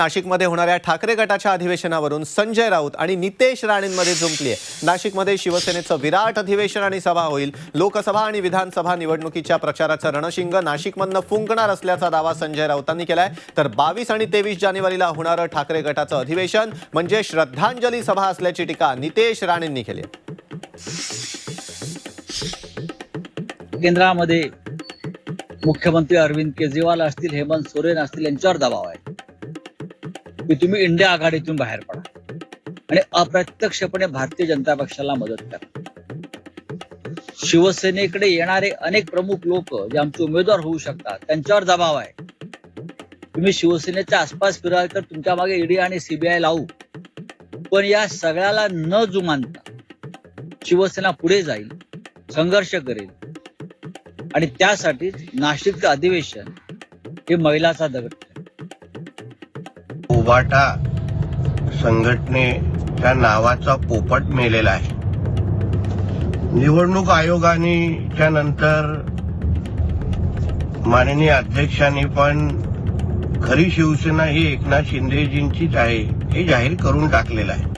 नाशिकमध्ये होणाऱ्या ठाकरे गटाच्या अधिवेशनावरून संजय राऊत आणि नितेश राणेंमध्ये जुंपली आहे नाशिकमध्ये शिवसेनेचं विराट अधिवेशन आणि सभा होईल. लोकसभा आणि विधानसभा निवडणुकीच्या प्रचाराचं रणशिंग नाशिकमधनं फुंकणार असल्याचा दावा संजय राऊतांनी केलाय. तर बावीस आणि तेवीस जानेवारीला होणारं ठाकरे गटाचं अधिवेशन म्हणजे श्रद्धांजली सभा असल्याची टीका नितेश राणेंनी केली केंद्रामध्ये मुख्यमंत्री अरविंद केजरीवाल असतील हेमंत सोरेन असतील यांच्यावर दबाव आहे. की तुम्ही इंडिया आघाडीतून बाहेर पडा. आणि अप्रत्यक्षपणे भारतीय जनता पक्षाला मदत करा. शिवसेनेकडे येणारे अनेक प्रमुख लोक जे आमचे उमेदवार होऊ शकतात त्यांच्यावर दबाव आहे. तुम्ही शिवसेनेच्या आसपास फिराल तर तुमच्या मागे ईडी आणि सीबीआय लावू. पण या सगळ्याला न जुमानता शिवसेना पुढे जाईल संघर्ष करेल. आणि त्यासाठीच नाशिकचं अधिवेशन हे महिलाचा दगड उबाटा संघटनेच्या नावाचा पोपट मेलेला आहे. निवडणूक आयोगाने त्यानंतर माननीय अध्यक्षांनी पण खरी शिवसेना ही एकनाथ शिंदेजींचीच आहे हे जाहीर करून टाकलेलं आहे.